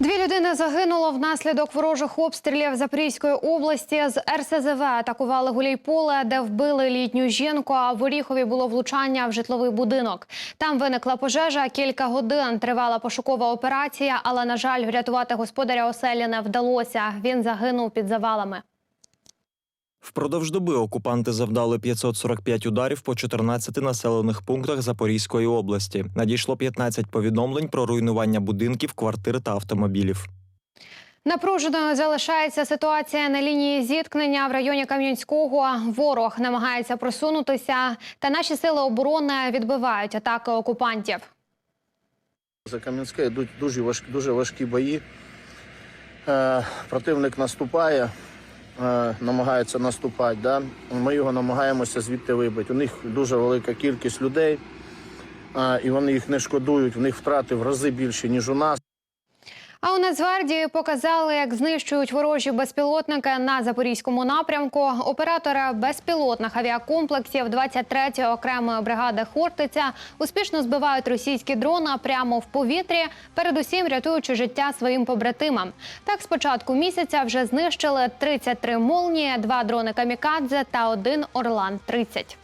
Дві людини загинуло внаслідок ворожих обстрілів Запорізької області. З РСЗВ атакували Гуляйполе, де вбили літню жінку. А в Оріхові було влучання в житловий будинок. Там виникла пожежа. Кілька годин тривала пошукова операція, але на жаль, врятувати господаря оселі не вдалося. Він загинув під завалами. Впродовж доби окупанти завдали 545 ударів по 14 населених пунктах Запорізької області. Надійшло 15 повідомлень про руйнування будинків, квартир та автомобілів. Напруженою залишається ситуація на лінії зіткнення в районі Кам'янського. Ворог намагається просунутися, та наші сили оборони відбивають атаки окупантів. За Кам'янське йдуть дуже важкі, дуже важкі бої. Е, противник наступає, е, намагається наступати. Да? Ми його намагаємося звідти вибити. У них дуже велика кількість людей, е, і вони їх не шкодують. В них втрати в рази більше, ніж у нас. А у Нацгвардії показали, як знищують ворожі безпілотники на запорізькому напрямку. Оператори безпілотних авіакомплексів 23-ї окремої бригади Хортиця успішно збивають російські дрони прямо в повітрі, передусім рятуючи життя своїм побратимам. Так, з початку місяця вже знищили 33 молнії, два дрони камікадзе та один Орлан 30